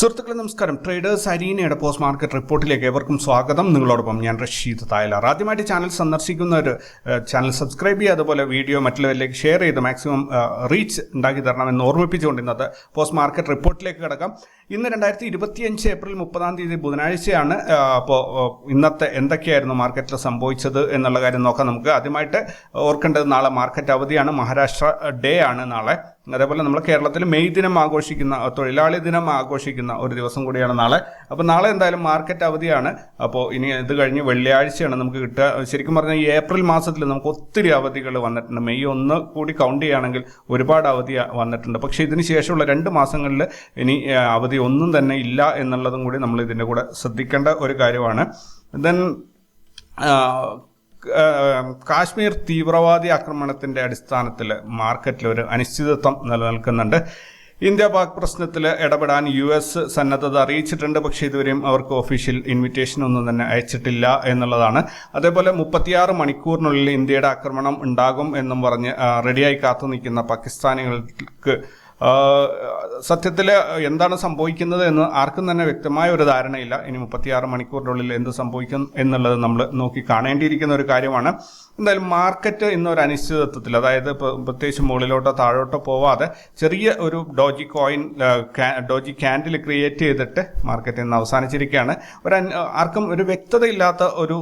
സുഹൃത്തുക്കളെ നമസ്കാരം. Traders അരീനയുടെ post market റിപ്പോർട്ടിലേക്ക് ഏവർക്കും സ്വാഗതം. നിങ്ങളോടൊപ്പം ഞാൻ റഷീദ് തായലാർ. ആദ്യമായിട്ട് ചാനൽ സന്ദർശിക്കുന്നവർ ചാനൽ സബ്സ്ക്രൈബ് ചെയ്യുക അതുപോലെ വീഡിയോ മറ്റുള്ളവരിലേക്ക് ഷെയർ ചെയ്ത് മാക്സിമം റീച്ച് ഉണ്ടാക്കി തരണമെന്ന് ഓർമ്മിപ്പിച്ചുകൊണ്ട് ഇന്നത്തെ പോസ്റ്റ് മാർക്കറ്റ് റിപ്പോർട്ടിലേക്ക് കിടക്കാം. ഇന്ന് രണ്ടായിരത്തി ഇരുപത്തിയഞ്ച് ഏപ്രിൽ മുപ്പതാം തീയതി ബുധനാഴ്ചയാണ്. അപ്പോൾ ഇന്നത്തെ എന്തൊക്കെയായിരുന്നു മാർക്കറ്റിൽ സംഭവിച്ചത് എന്നുള്ള കാര്യം നോക്കാം നമുക്ക്. ആദ്യമായിട്ട് ഓർക്കേണ്ടത് നാളെ മാർക്കറ്റ് അവധിയാണ്. മഹാരാഷ്ട്ര ഡേ ആണ് നാളെ. അതേപോലെ നമ്മൾ കേരളത്തിൽ മെയ് ദിനം ആഘോഷിക്കുന്ന തൊഴിലാളി ദിനം ആഘോഷിക്കുന്ന ഒരു ദിവസം കൂടിയാണ് നാളെ. അപ്പോൾ നാളെ എന്തായാലും മാർക്കറ്റ് അവധിയാണ്. അപ്പോൾ ഇനി ഇത് കഴിഞ്ഞ് വെള്ളിയാഴ്ചയാണ് നമുക്ക് കിട്ടുക. ശരിക്കും പറഞ്ഞാൽ ഈ ഏപ്രിൽ മാസത്തിൽ നമുക്ക് ഒത്തിരി അവധികൾ വന്നിട്ടുണ്ട്. മെയ് ഒന്ന് കൂടി കൗണ്ട് ചെയ്യുകയാണെങ്കിൽ ഒരുപാട് അവധി വന്നിട്ടുണ്ട്. പക്ഷേ ഇതിന് ശേഷമുള്ള രണ്ട് മാസങ്ങളിൽ ഇനി അവധി ഒന്നും തന്നെ ഇല്ല എന്നുള്ളതും കൂടി നമ്മൾ ഇതിന്റെ കൂടെ ശ്രദ്ധിക്കേണ്ട ഒരു കാര്യമാണ്. ദെൻ കാശ്മീർ തീവ്രവാദി ആക്രമണത്തിന്റെ അടിസ്ഥാനത്തിൽ മാർക്കറ്റിൽ ഒരു അനിശ്ചിതത്വം നിലനിൽക്കുന്നുണ്ട്. ഇന്ത്യ പാക് പ്രശ്നത്തിൽ ഇടപെടാൻ യു എസ് സന്നദ്ധത അറിയിച്ചിട്ടുണ്ട്. പക്ഷേ ഇതുവരെയും അവർക്ക് ഒഫീഷ്യൽ ഇൻവിറ്റേഷൻ ഒന്നും തന്നെ അയച്ചിട്ടില്ല എന്നുള്ളതാണ്. അതേപോലെ മുപ്പത്തിയാറ് മണിക്കൂറിനുള്ളിൽ ഇന്ത്യയുടെ ആക്രമണം ഉണ്ടാകും എന്നും പറഞ്ഞ് റെഡിയായി കാത്തു നിൽക്കുന്ന പാകിസ്ഥാനികൾക്ക് സത്യത്തിൽ എന്താണ് സംഭവിക്കുന്നത് എന്ന് ആർക്കും തന്നെ വ്യക്തമായ ഒരു ധാരണയില്ല. ഇനി മുപ്പത്തിയാറ് മണിക്കൂറിനുള്ളിൽ എന്ത് സംഭവിക്കും എന്നുള്ളത് നമ്മൾ നോക്കി കാണേണ്ടിയിരിക്കുന്ന ഒരു കാര്യമാണ്. എന്തായാലും മാർക്കറ്റ് ഇന്നൊരു അനിശ്ചിതത്വത്തിൽ അതായത് പ്രത്യേകിച്ച് മുകളിലോട്ടോ താഴോട്ടോ പോവാതെ ചെറിയ ഒരു doji coin doji candle create ചെയ്തിട്ട് മാർക്കറ്റ് ഇന്ന് അവസാനിച്ചിരിക്കുകയാണ്. ഒരു ആർക്കും ഒരു വ്യക്തതയില്ലാത്ത ഒരു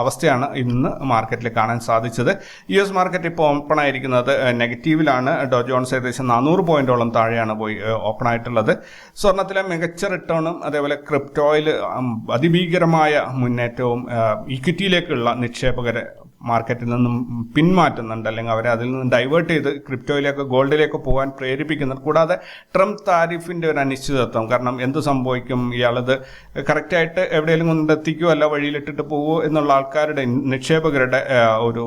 അവസ്ഥയാണ് ഇന്ന് മാർക്കറ്റിൽ കാണാൻ സാധിച്ചത്. യു എസ് മാർക്കറ്റ് ഇപ്പോൾ ഓപ്പൺ ആയിരിക്കുന്നത് നെഗറ്റീവിലാണ്. ഡോ ജോൺസ് ഏകദേശം നാനൂറ് പോയിന്റോളം താഴെയാണ് പോയി ഓപ്പൺ ആയിട്ടുള്ളത് സ്വർണത്തിലെ മികച്ച റിട്ടേണും അതേപോലെ ക്രിപ്റ്റോയിൽ അതിഭീകരമായ മുന്നേറ്റവും ഇക്വിറ്റിയിലേക്കുള്ള നിക്ഷേപകരെ മാർക്കറ്റിൽ നിന്നും പിന്മാറ്റുന്നുണ്ട് അല്ലെങ്കിൽ അവരെ അതിൽ നിന്ന് ഡൈവേർട്ട് ചെയ്ത് ക്രിപ്റ്റോയിലേക്ക് ഗോൾഡിലേക്ക് പോകാൻ പ്രേരിപ്പിക്കുന്നുണ്ട്. കൂടാതെ ട്രംപ് താരിഫിന്റെ ഒരു അനിശ്ചിതത്വം. കാരണം എന്ത് സംഭവിക്കും? ഇയാളത് കറക്റ്റായിട്ട് എവിടെയെങ്കിലും കൊണ്ടെത്തിക്കുമോ അല്ല വഴിയിലിട്ടിട്ട് പോവുമോ എന്നുള്ള ആൾക്കാരുടെ നിക്ഷേപകരുടെ ഒരു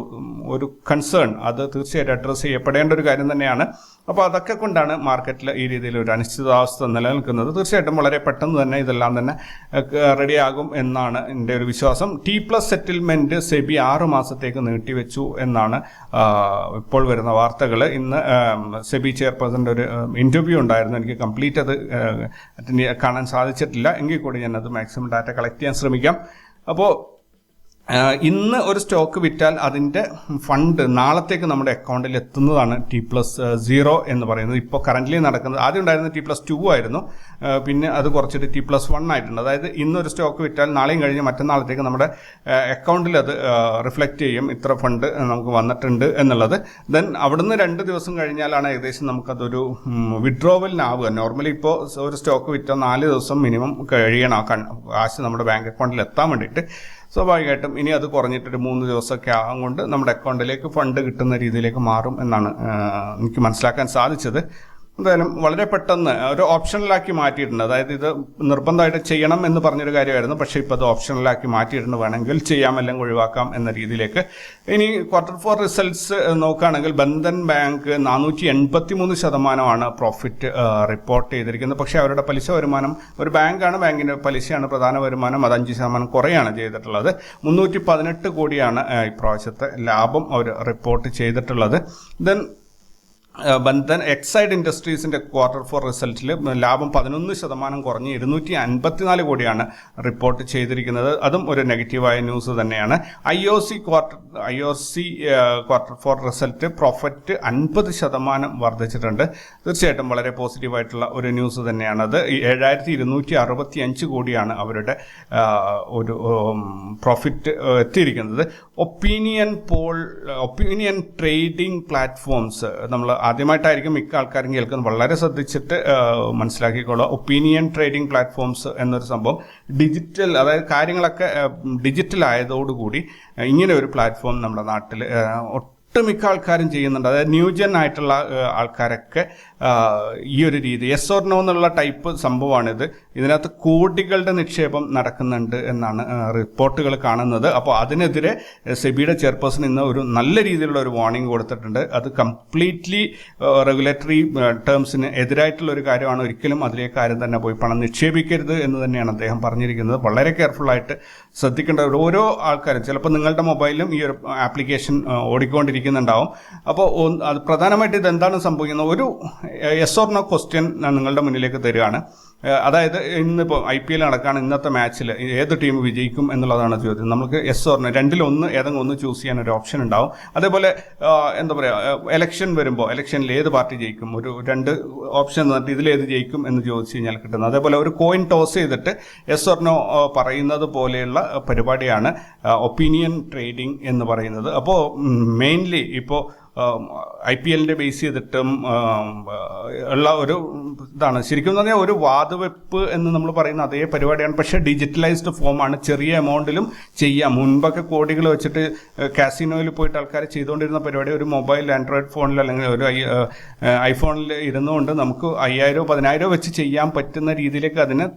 ഒരു കൺസേൺ അത് തീർച്ചയായിട്ടും അഡ്രസ്സ് ചെയ്യപ്പെടേണ്ട ഒരു കാര്യം തന്നെയാണ്. അപ്പോൾ അതൊക്കെ കൊണ്ടാണ് മാർക്കറ്റിൽ ഈ രീതിയിൽ ഒരു അനിശ്ചിതാവസ്ഥ നിലനിൽക്കുന്നത്. തീർച്ചയായിട്ടും വളരെ പെട്ടെന്ന് തന്നെ ഇതെല്ലാം തന്നെ റെഡിയാകും എന്നാണ് എന്റെ ഒരു വിശ്വാസം. ടി പ്ലസ് സെറ്റിൽമെന്റ് സെബി ആറ് മാസത്തേക്ക് നീട്ടിവെച്ചു എന്നാണ് ഇപ്പോൾ വരുന്ന വാർത്തകൾ ഇന്ന് സെബി ചെയർപേഴ്സന്റെ ഒരു ഇന്റർവ്യൂ ഉണ്ടായിരുന്നു. എനിക്ക് കംപ്ലീറ്റ് അത് കാണാൻ സാധിച്ചിട്ടില്ല. എങ്കിൽ കൂടി ഞാനത് മാക്സിമം ഡാറ്റ കളക്ട് ചെയ്യാൻ ശ്രമിക്കാം. അപ്പോൾ ഇന്ന് ഒരു സ്റ്റോക്ക് വിറ്റാൽ അതിന്റെ ഫണ്ട് നാളത്തേക്ക് നമ്മുടെ അക്കൗണ്ടിൽ എത്തുന്നതാണ് ടി പ്ലസ് സീറോ എന്ന് പറയുന്നത്. ഇപ്പോൾ കറന്റ്ലി നടക്കുന്നത് ആദ്യം ഉണ്ടായിരുന്നത് ടി പ്ലസ് ടു ആയിരുന്നു. പിന്നെ അത് കുറച്ചിട്ട് ടി പ്ലസ് വൺ ആയിട്ടുണ്ട്. അതായത് ഇന്ന് ഒരു സ്റ്റോക്ക് വിറ്റാൽ നാളെയും കഴിഞ്ഞ് മറ്റന്നാളത്തേക്ക് നമ്മുടെ അക്കൗണ്ടിൽ അത് റിഫ്ലക്റ്റ് ചെയ്യും ഇത്ര ഫണ്ട് നമുക്ക് വന്നിട്ടുണ്ട് എന്നുള്ളത്. ദെൻ അവിടുന്ന് രണ്ട് ദിവസം കഴിഞ്ഞാലാണ് ഏകദേശം നമുക്കതൊരു വിഡ്രോവലിനാവുക നോർമലി ഇപ്പോൾ ഒരു സ്റ്റോക്ക് വിറ്റാൽ നാല് ദിവസം മിനിമം കഴിയണം. ആ കാശ് നമ്മുടെ ബാങ്ക് അക്കൗണ്ടിൽ എത്താൻ വേണ്ടിയിട്ട്. സ്വാഭാവികമായിട്ടും ഇനി അത് കുറഞ്ഞിട്ടൊരു മൂന്ന് ദിവസമൊക്കെ ആകും കൊണ്ട് നമ്മുടെ അക്കൗണ്ടിലേക്ക് ഫണ്ട് കിട്ടുന്ന രീതിയിലേക്ക് മാറും എന്നാണ് എനിക്ക് മനസ്സിലാക്കാൻ സാധിച്ചത്. എന്തായാലും വളരെ പെട്ടെന്ന് ഒരു ഓപ്ഷണലാക്കി മാറ്റിയിട്ടുണ്ട്. അതായത് ഇത് നിർബന്ധമായിട്ട് ചെയ്യണം എന്ന് പറഞ്ഞൊരു കാര്യമായിരുന്നു. പക്ഷേ ഇപ്പോൾ അത് ഓപ്ഷണലാക്കി മാറ്റിയിട്ടുണ്ട്. വേണമെങ്കിൽ ചെയ്യാം അല്ലെങ്കിൽ ഒഴിവാക്കാം എന്ന രീതിയിലേക്ക്. ഇനി ക്വാർട്ടർ ഫോർ റിസൾട്ട്സ് നോക്കുകയാണെങ്കിൽ ബന്ധൻ ബാങ്ക് നാനൂറ്റി എൺപത്തി മൂന്ന് ശതമാനമാണ് പ്രോഫിറ്റ് റിപ്പോർട്ട് ചെയ്തിരിക്കുന്നത്. പക്ഷേ അവരുടെ പലിശ വരുമാനം ഒരു ബാങ്കാണ്. ബാങ്കിന്റെ പലിശയാണ് പ്രധാന വരുമാനം. അത് അഞ്ച് ശതമാനം കുറയാണ് ചെയ്തിട്ടുള്ളത്. മുന്നൂറ്റി പതിനെട്ട് കോടിയാണ് ഇപ്രാവശ്യത്തെ ലാഭം അവർ റിപ്പോർട്ട് ചെയ്തിട്ടുള്ളത്. ദെൻ ബന്ധൻ എക്സൈഡ് ഇൻഡസ്ട്രീസിന്റെ ക്വാർട്ടർ ഫോർ റിസൾട്ടിൽ ലാഭം പതിനൊന്ന് ശതമാനം കുറഞ്ഞ് ഇരുന്നൂറ്റി അൻപത്തിനാല് കോടിയാണ് റിപ്പോർട്ട് ചെയ്തിരിക്കുന്നത്. അതും ഒരു നെഗറ്റീവായ ന്യൂസ് തന്നെയാണ്. I O C quarter I O C quarter four result profit അൻപത് ശതമാനം വർദ്ധിച്ചിട്ടുണ്ട്. തീർച്ചയായിട്ടും വളരെ പോസിറ്റീവായിട്ടുള്ള ഒരു ന്യൂസ് തന്നെയാണത്. ഏഴായിരത്തി ഇരുന്നൂറ്റി അറുപത്തി അഞ്ച് കോടിയാണ് അവരുടെ ഒരു പ്രോഫിറ്റ് എത്തിയിരിക്കുന്നത്. Opinion poll opinion trading platforms നമ്മൾ ആദ്യമായിട്ടായിരിക്കും മിക്ക ആൾക്കാരും കേൾക്കുന്നത്. വളരെ ശ്രദ്ധിച്ചിട്ട് മനസ്സിലാക്കിക്കോളൂ. ഒപ്പീനിയൻ ട്രേഡിംഗ് പ്ലാറ്റ്ഫോംസ് എന്നൊരു സംഭവം ഡിജിറ്റൽ അതായത് കാര്യങ്ങളൊക്കെ ഡിജിറ്റൽ ആയതോടുകൂടി ഇങ്ങനെ ഒരു പ്ലാറ്റ്ഫോം നമ്മുടെ നാട്ടിൽ ഒട്ടുമിക്ക ആൾക്കാരും ചെയ്യുന്നുണ്ട്. അതായത് ന്യൂജൻ ആയിട്ടുള്ള ആൾക്കാരൊക്കെ ഈ ഒരു രീതി എസ് ഓർ നോ എന്നുള്ള ടൈപ്പ് സംഭവമാണിത്. ഇതിനകത്ത് കോടികളുടെ നിക്ഷേപം നടക്കുന്നുണ്ട് എന്നാണ് റിപ്പോർട്ടുകൾ കാണുന്നത്. അപ്പോൾ അതിനെതിരെ സെബിയുടെ ചെയർപേഴ്സൺ ഇന്ന് ഒരു നല്ല രീതിയിലുള്ള ഒരു വാർണിംഗ് കൊടുത്തിട്ടുണ്ട്. അത് കംപ്ലീറ്റ്ലി റെഗുലേറ്ററി ടേംസിന് എതിരായിട്ടുള്ള ഒരു കാര്യമാണ്. ഒരിക്കലും അതിലേക്ക് ആരും തന്നെ പോയി പണം നിക്ഷേപിക്കരുത് എന്ന് തന്നെയാണ് അദ്ദേഹം പറഞ്ഞിരിക്കുന്നത്. വളരെ കെയർഫുൾ ആയിട്ട് ശ്രദ്ധിക്കേണ്ട ഒരു ഓരോ ആൾക്കാരും ചിലപ്പോൾ നിങ്ങളുടെ മൊബൈലിലും ഈ ഒരു ആപ്ലിക്കേഷൻ ഓടിക്കൊണ്ടിരിക്കുന്നുണ്ടാവും. അപ്പോൾ അത് പ്രധാനമായിട്ട് ഇത് എന്താണ് സംഭവിക്കുന്നത്? ഒരു എസ് നോ ക്വസ്റ്റ്യൻ നിങ്ങളുടെ മുന്നിലേക്ക് തരികയാണ്. അതായത് ഇന്നിപ്പോൾ ഐ പി എൽ നടക്കാണ് ഇന്നത്തെ മാച്ചിൽ ഏത് ടീം വിജയിക്കും എന്നുള്ളതാണ് ചോദ്യം. നമുക്ക് എസ് ഓർണ രണ്ടിലൊന്ന് ഏതെങ്കിലും ഒന്ന് ചൂസ് ചെയ്യാൻ ഒരു ഓപ്ഷൻ ഉണ്ടാവും. അതേപോലെ എന്താ പറയുക എലക്ഷൻ വരുമ്പോൾ എലക്ഷനിൽ ഏത് പാർട്ടി ജയിക്കും? ഒരു രണ്ട് ഓപ്ഷൻ തന്നിട്ട് ഇതിലേത് ജയിക്കും എന്ന് ചോദിച്ചു കഴിഞ്ഞാൽ കിട്ടുന്നത്. അതേപോലെ ഒരു കോയിൻ ടോസ് ചെയ്തിട്ട് എസ് ഓർണോ പറയുന്നത് പോലെയുള്ള പരിപാടിയാണ് ഒപ്പീനിയൻ ട്രേഡിംഗ് എന്ന് പറയുന്നത്. അപ്പോൾ മെയിൻലി ഇപ്പോൾ ഐ പി എല്ലിന്റെ ബേസ് ചെയ്തിട്ടും ഉള്ള ഒരു ഇതാണ്. ശരിക്കും പറഞ്ഞാൽ ഒരു വാതുവെപ്പ് എന്ന് നമ്മൾ പറയുന്ന അതേ പരിപാടിയാണ്. പക്ഷേ ഡിജിറ്റലൈസ്ഡ് ഫോമാണ്. ചെറിയ എമൗണ്ടിലും ചെയ്യാം. മുൻപൊക്കെ കോടികൾ വെച്ചിട്ട് കാസിനോയിൽ പോയിട്ട് ആൾക്കാർ ചെയ്തുകൊണ്ടിരുന്ന പരിപാടി ഒരു മൊബൈൽ ആൻഡ്രോയിഡ് ഫോണിൽ അല്ലെങ്കിൽ ഒരു ഐ ഐഫോണിൽ ഇരുന്നുകൊണ്ട് നമുക്ക് അയ്യായിരോ പതിനായിരോ വെച്ച് ചെയ്യാൻ പറ്റുന്ന രീതിയിലേക്ക് അതിനെ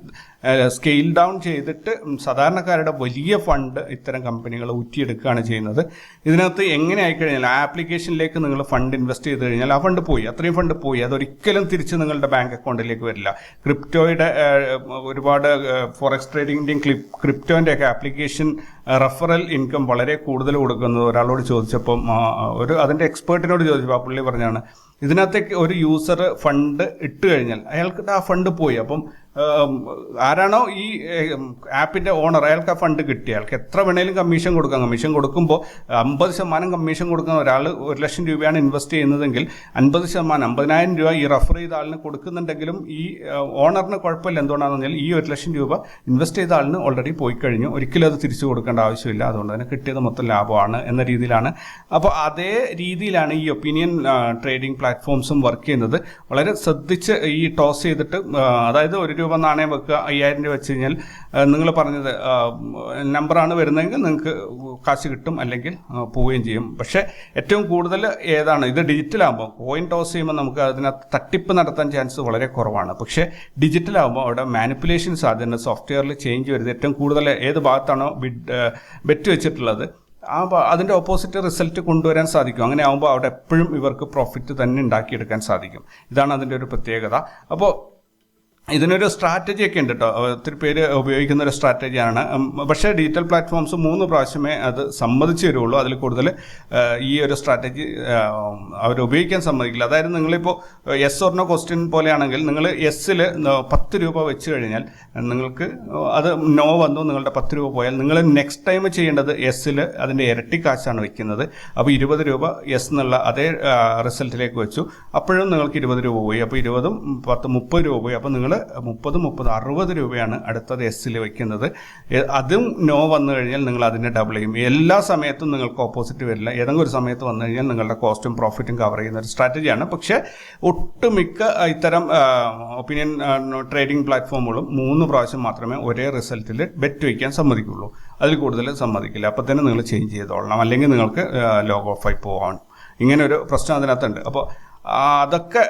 സ്കെയിൽ ഡൗൺ ചെയ്തിട്ട് സാധാരണക്കാരുടെ വലിയ ഫണ്ട് ഇത്തരം കമ്പനികൾ ഊറ്റിയെടുക്കുകയാണ് ചെയ്യുന്നത്. ഇതിനകത്ത് എങ്ങനെ ആയിക്കഴിഞ്ഞാൽ ആ ആപ്ലിക്കേഷനിലേക്ക് നിങ്ങൾ ഫണ്ട് ഇൻവെസ്റ്റ് ചെയ്ത് കഴിഞ്ഞാൽ ആ ഫണ്ട് പോയി അത്രയും ഫണ്ട് പോയി. അതൊരിക്കലും തിരിച്ച് നിങ്ങളുടെ ബാങ്ക് അക്കൗണ്ടിലേക്ക് വരില്ല. ക്രിപ്റ്റോയുടെ ഒരുപാട് ഫോറക്സ് ട്രേഡിങ്ങിന്റെയും ക്രിപ്റ്റോന്റെ ഒക്കെ ആപ്ലിക്കേഷൻ റെഫറൽ ഇൻകം വളരെ കൂടുതൽ കൊടുക്കുന്നത് ഒരാളോട് ചോദിച്ചപ്പം ഒരു അതിന്റെ എക്സ്പേർട്ടിനോട് ചോദിച്ചപ്പോൾ ആ പുള്ളി പറഞ്ഞാണ് ഇതിനകത്തേക്ക് ഒരു യൂസർ ഫണ്ട് ഇട്ട് കഴിഞ്ഞാൽ അയാൾക്ക് ആ ഫണ്ട് പോയി. അപ്പം ആരാണോ ഈ ആപ്പിന്റെ ഓണർ അയാൾക്ക് ആ ഫണ്ട് കിട്ടിയ അയാൾക്ക് എത്ര വേണേലും കമ്മീഷൻ കൊടുക്കാം. കമ്മീഷൻ കൊടുക്കുമ്പോൾ അമ്പത് ശതമാനം കമ്മീഷൻ കൊടുക്കുന്ന ഒരാൾ ഒരു ലക്ഷം രൂപയാണ് ഇൻവെസ്റ്റ് ചെയ്യുന്നതെങ്കിൽ അൻപത് ശതമാനം അമ്പതിനായിരം രൂപ ഈ റഫർ ചെയ്ത ആളിന് കൊടുക്കുന്നുണ്ടെങ്കിലും ഈ ഓണറിന് കുഴപ്പമില്ല. എന്തുകൊണ്ടാണെന്ന് പറഞ്ഞാൽ ഈ ഒരു ലക്ഷം രൂപ ഇൻവെസ്റ്റ് ചെയ്ത ആളിന് ഓൾറെഡി പോയി കഴിഞ്ഞു. ഒരിക്കലും അത് തിരിച്ചു കൊടുക്കേണ്ട ആവശ്യമില്ല. അതുകൊണ്ട് തന്നെ കിട്ടിയത് മൊത്തം ലാഭമാണ് എന്ന രീതിയിലാണ്. അപ്പോൾ അതേ രീതിയിലാണ് ഈ ഒപ്പീനിയൻ ട്രേഡിംഗ് പ്ലാറ്റ്ഫോംസും വർക്ക് ചെയ്യുന്നത്. വളരെ ശ്രദ്ധിച്ച് ഈ ടോസ് ചെയ്തിട്ട് അതായത് ഒരു രൂപ നാണയം വെക്കുക അയ്യായിരം രൂപ വെച്ച് കഴിഞ്ഞാൽ നിങ്ങൾ പറഞ്ഞത് നമ്പറാണ് വരുന്നതെങ്കിൽ നിങ്ങൾക്ക് കാശ് കിട്ടും അല്ലെങ്കിൽ പോവുകയും ചെയ്യും. പക്ഷേ ഏറ്റവും കൂടുതൽ ഏതാണ് ഇത് ഡിജിറ്റൽ ആകുമ്പോൾ കോയിൻ ടോസ് ചെയ്യുമ്പോൾ നമുക്ക് അതിനകത്ത് തട്ടിപ്പ് നടത്താൻ ചാൻസ് വളരെ കുറവാണ്. പക്ഷേ ഡിജിറ്റൽ ആകുമ്പോൾ അവിടെ മാനിപ്പുലേഷൻ സാധ്യത സോഫ്റ്റ്വെയറിൽ ചേഞ്ച് വരുന്നത് ഏറ്റവും കൂടുതൽ ഏത് ഭാഗത്താണോ ബിഡ് ബെറ്റ് വെച്ചിട്ടുള്ളത് ആ അതിന്റെ ഓപ്പോസിറ്റ് റിസൾട്ട് കൊണ്ടുവരാൻ സാധിക്കും. അങ്ങനെ ആകുമ്പോൾ അവിടെ എപ്പോഴും ഇവർക്ക് പ്രോഫിറ്റ് തന്നെ ഉണ്ടാക്കിയെടുക്കാൻ സാധിക്കും. ഇതാണ് അതിന്റെ ഒരു പ്രത്യേകത. അപ്പോൾ ഇതിനൊരു സ്ട്രാറ്റജി ഒക്കെ ഉണ്ട് കേട്ടോ ഒത്തിരി പേര് ഉപയോഗിക്കുന്ന ഒരു സ്ട്രാറ്റജിയാണ് പക്ഷേ ഡിജിറ്റൽ പ്ലാറ്റ്ഫോംസ് മൂന്ന് പ്രാവശ്യമേ അത് സമ്മതിച്ചു തരുള്ളൂ അതിൽ കൂടുതൽ ഈ ഒരു സ്ട്രാറ്റജി അവർ ഉപയോഗിക്കാൻ സമ്മതിക്കില്ല. അതായത് നിങ്ങളിപ്പോൾ എസ് ഓർണോ ക്വസ്റ്റ്യൻ പോലെയാണെങ്കിൽ നിങ്ങൾ എസ്സിൽ പത്ത് രൂപ വെച്ച് കഴിഞ്ഞാൽ നിങ്ങൾക്ക് അത് നോ വന്നു നിങ്ങളുടെ പത്ത് രൂപ പോയാൽ നിങ്ങൾ നെക്സ്റ്റ് ടൈം ചെയ്യേണ്ടത് എസ്സിൽ അതിന്റെ ഇരട്ടി കാശാണ് വെക്കുന്നത്. അപ്പോൾ ഇരുപത് രൂപ എസ് എന്നുള്ള അതേ റിസൾട്ടിലേക്ക് വെച്ചു. അപ്പോഴും നിങ്ങൾക്ക് ഇരുപത് രൂപ പോയി. അപ്പോൾ ഇരുപതും പത്ത് മുപ്പത് രൂപ പോയി. അപ്പോൾ നിങ്ങൾ മുപ്പത് മുപ്പത് അറുപത് രൂപയാണ് അടുത്തത് എസ്സിൽ വയ്ക്കുന്നത് അതും നോ വന്നു കഴിഞ്ഞാൽ നിങ്ങൾ അതിനെ ഡബിൾ ചെയ്യും. എല്ലാ സമയത്തും നിങ്ങൾക്ക് ഓപ്പോസിറ്റ് വരില്ല. ഏതെങ്കിലും ഒരു സമയത്ത് വന്നു കഴിഞ്ഞാൽ നിങ്ങളുടെ കോസ്റ്റും പ്രോഫിറ്റും കവർ ചെയ്യുന്ന ഒരു സ്ട്രാറ്റജിയാണ് പക്ഷേ ഒട്ടുമിക്ക ഇത്തരം ഒപ്പീനിയൻ ട്രേഡിംഗ് പ്ലാറ്റ്ഫോമുകളും മൂന്ന് പ്രാവശ്യം മാത്രമേ ഒരേ റിസൾട്ടിൽ ബെറ്റ് വയ്ക്കാൻ സമ്മതിക്കുള്ളൂ. അതിൽ കൂടുതൽ സമ്മതിക്കില്ല. അപ്പം തന്നെ നിങ്ങൾ ചേഞ്ച് ചെയ്തോളണം. അല്ലെങ്കിൽ നിങ്ങൾക്ക് ലോഗ് ഓഫായി പോകാൻ ഇങ്ങനെ ഒരു പ്രശ്നം അതിനകത്തുണ്ട്. അപ്പോൾ അതൊക്കെ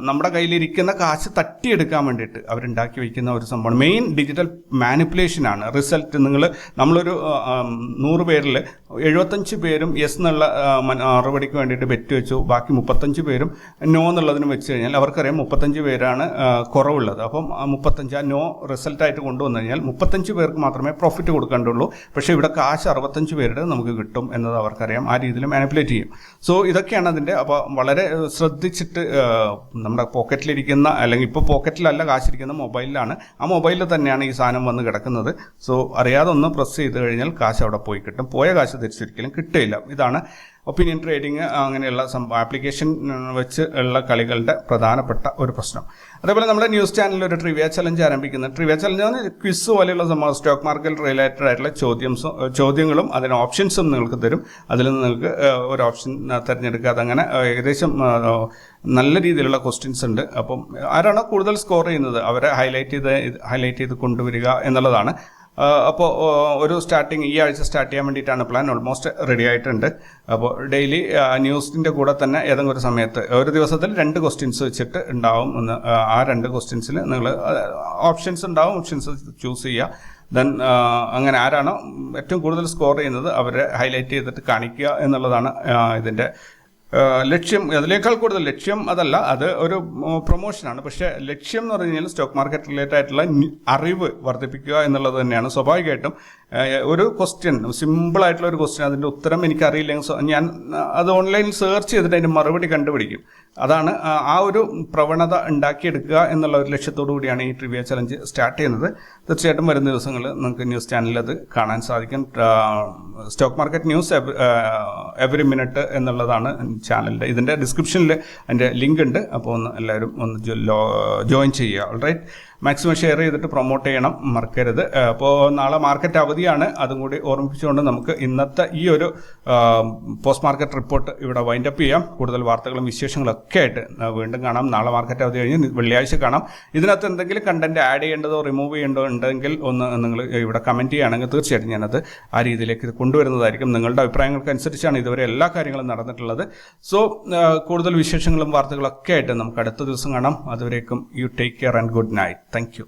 നമ്മുടെ കയ്യിലിരിക്കുന്ന കാശ് തട്ടിയെടുക്കാൻ വേണ്ടിയിട്ട് അവരുണ്ടാക്കി വയ്ക്കുന്ന ഒരു സംഭവമാണ്. മെയിൻ ഡിജിറ്റൽ മാനിപ്പുലേഷനാണ് റിസൾട്ട് നിങ്ങൾ നമ്മളൊരു നൂറ് പേരിൽ എഴുപത്തഞ്ച് പേരും യെസ് എന്നുള്ള മറുപടിക്ക് വേണ്ടിയിട്ട് ബെറ്റ് വെച്ചു. ബാക്കി മുപ്പത്തഞ്ച് പേരും നോ എന്നുള്ളതിന് വെച്ച് കഴിഞ്ഞാൽ അവർക്കറിയാം മുപ്പത്തഞ്ച് പേരാണ് കുറവുള്ളത്. അപ്പം മുപ്പത്തഞ്ച് ആ നോ റിസൾട്ടായിട്ട് കൊണ്ടുവന്നു കഴിഞ്ഞാൽ മുപ്പത്തഞ്ച് പേർക്ക് മാത്രമേ പ്രോഫിറ്റ് കൊടുക്കേണ്ടുള്ളൂ. പക്ഷേ ഇവിടെ കാശ് അറുപത്തഞ്ച് പേരുടെ നമുക്ക് കിട്ടും എന്നത് അവർക്കറിയാം. ആ രീതിയിൽ മാനിപ്പുലേറ്റ് ചെയ്യും. സോ ഇതൊക്കെയാണ് അതിന്റെ അപ്പോൾ വളരെ ശ്രദ്ധിച്ചിട്ട് നമ്മുടെ പോക്കറ്റിലിരിക്കുന്ന അല്ലെങ്കിൽ ഇപ്പോൾ പോക്കറ്റിലല്ല കാശിരിക്കുന്ന മൊബൈലിലാണ്. ആ മൊബൈലിൽ തന്നെയാണ് ഈ സാധനം വന്ന് കിടക്കുന്നത്. സോ അറിയാതെ ഒന്ന് പ്രസ് ചെയ്ത് കഴിഞ്ഞാൽ കാശ് അവിടെ പോയി കിട്ടും. പോയ കാശ് തിരിച്ചൊരിക്കലും കിട്ടില്ല ഇതാണ് ഒപ്പീനിയൻ ട്രേഡിങ് അങ്ങനെയുള്ള ആപ്ലിക്കേഷൻ വെച്ച് ഉള്ള കളികളുടെ പ്രധാനപ്പെട്ട ഒരു പ്രശ്നം. അതേപോലെ നമ്മുടെ ന്യൂസ് ചാനലിൽ ഒരു ട്രിവിയ ചലഞ്ച് ആരംഭിക്കുന്നത് ട്രിവിയ ചലഞ്ച് എന്ന് ക്വിസ് പോലെയുള്ള സംഭവം സ്റ്റോക്ക് മാർക്കറ്റ് റിലേറ്റഡ് ആയിട്ടുള്ള ചോദ്യംസും ചോദ്യങ്ങളും അതിന് ഓപ്ഷൻസും നിങ്ങൾക്ക് തരും. അതിൽ നിന്ന് നിങ്ങൾക്ക് ഒരു ഓപ്ഷൻ തിരഞ്ഞെടുക്കുക. അതങ്ങനെ ഏകദേശം നല്ല രീതിയിലുള്ള ക്വസ്റ്റ്യൻസ് ഉണ്ട്. അപ്പം ആരാണോ കൂടുതൽ സ്കോർ ചെയ്യുന്നത് അവരെ ഹൈലൈറ്റ് ചെയ്ത് ഹൈലൈറ്റ് ചെയ്ത് കൊണ്ടുവരിക എന്നുള്ളതാണ് അപ്പോൾ ഒരു സ്റ്റാർട്ടിങ് ഈ ആഴ്ച സ്റ്റാർട്ട് ചെയ്യാൻ വേണ്ടിയിട്ടാണ് പ്ലാൻ ഓൾമോസ്റ്റ് റെഡി ആയിട്ടുണ്ട്. അപ്പോൾ ഡെയിലി ന്യൂസിന്റെ കൂടെ തന്നെ ഏതെങ്കിലും ഒരു സമയത്ത് ഒരു ദിവസത്തിൽ രണ്ട് ക്വസ്റ്റ്യൻസ് വെച്ചിട്ട് ഉണ്ടാവും. എന്ന് ആ, രണ്ട് ക്വസ്റ്റ്യൻസിൽ നിങ്ങൾ ഓപ്ഷൻസ് ഉണ്ടാവും. ഓപ്ഷൻസ് ചൂസ് ചെയ്യുക. ദെൻ അങ്ങനെ ആരാണോ ഏറ്റവും കൂടുതൽ സ്കോർ ചെയ്യുന്നത് അവരെ ഹൈലൈറ്റ് ചെയ്തിട്ട് കാണിക്കുക എന്നുള്ളതാണ് ഇതിന്റെ ലക്ഷ്യം അതിലേക്കാൾ കൂടുതൽ ലക്ഷ്യം അതല്ല അത് ഒരു പ്രൊമോഷനാണ് പക്ഷേ ലക്ഷ്യം എന്ന് പറഞ്ഞു കഴിഞ്ഞാൽ സ്റ്റോക്ക് മാർക്കറ്റ് റിലേറ്റഡ് ആയിട്ടുള്ള അറിവ് വർദ്ധിപ്പിക്കുക എന്നുള്ളത് തന്നെയാണ്. സ്വാഭാവികമായിട്ടും ഒരു ക്വസ്റ്റ്യൻ സിമ്പിളായിട്ടുള്ള ഒരു ക്വസ്റ്റ്യൻ അതിന്റെ ഉത്തരം എനിക്ക് അറിയില്ലെങ്കിൽ ഞാൻ അത് ഓൺലൈനിൽ സെർച്ച് ചെയ്തിട്ട് അതിന്റെ മറുപടി കണ്ടുപിടിക്കും. അതാണ് ആ, ആ ഒരു പ്രവണത ഉണ്ടാക്കിയെടുക്കുക എന്നുള്ള ഒരു ലക്ഷ്യത്തോടു കൂടിയാണ് ഈ ട്രിവിയ ചലഞ്ച് സ്റ്റാർട്ട് ചെയ്യുന്നത്. തീർച്ചയായിട്ടും വരുന്ന ദിവസങ്ങൾ നിങ്ങൾക്ക് ന്യൂസ് ചാനലിൽ അത് കാണാൻ സാധിക്കും. Stock market news every minute എന്നുള്ളതാണ് ചാനലിന്റെ ഇതിന്റെ ഡിസ്ക്രിപ്ഷനിൽ അതിന്റെ ലിങ്ക് ഉണ്ട്. അപ്പോൾ ഒന്ന് എല്ലാവരും ഒന്ന് ജോയിൻ ചെയ്യുക. ഓൾറൈറ്റ് മാക്സിമം ഷെയർ ചെയ്തിട്ട് പ്രൊമോട്ട് ചെയ്യണം മറക്കരുത്. അപ്പോൾ നാളെ മാർക്കറ്റ് അവധിയാണ്. അതും കൂടി ഓർമ്മിപ്പിച്ചുകൊണ്ട് നമുക്ക് ഇന്നത്തെ ഈ ഒരു പോസ്റ്റ് മാർക്കറ്റ് റിപ്പോർട്ട് ഇവിടെ വൈൻഡ് അപ്പ് ചെയ്യാം. കൂടുതൽ വാർത്തകളും വിശേഷങ്ങളും ഒക്കെ ആയിട്ട് വീണ്ടും കാണാം. നാളെ മാർക്കറ്റ് അവധി കഴിഞ്ഞ് വെള്ളിയാഴ്ച കാണാം. ഇതിനകത്ത് എന്തെങ്കിലും കണ്ടന്റ് ആഡ് ചെയ്യേണ്ടതോ റിമൂവ് ചെയ്യേണ്ടോ ഉണ്ടെങ്കിൽ ഒന്ന് നിങ്ങൾ ഇവിടെ കമന്റ് ചെയ്യുകയാണെങ്കിൽ തീർച്ചയായിട്ടും ഞാനത് ആ രീതിയിലേക്ക് ഇത് കൊണ്ടുവരുന്നതായിരിക്കും. നിങ്ങളുടെ അഭിപ്രായങ്ങൾക്ക് അനുസരിച്ചാണ് ഇതുവരെ എല്ലാ കാര്യങ്ങളും നടന്നിട്ടുള്ളത്. സോ കൂടുതൽ വിശേഷങ്ങളും വാർത്തകളൊക്കെ ആയിട്ട് നമുക്ക് അടുത്ത ദിവസം കാണാം. അതുവരേക്കും you take care and good night thank you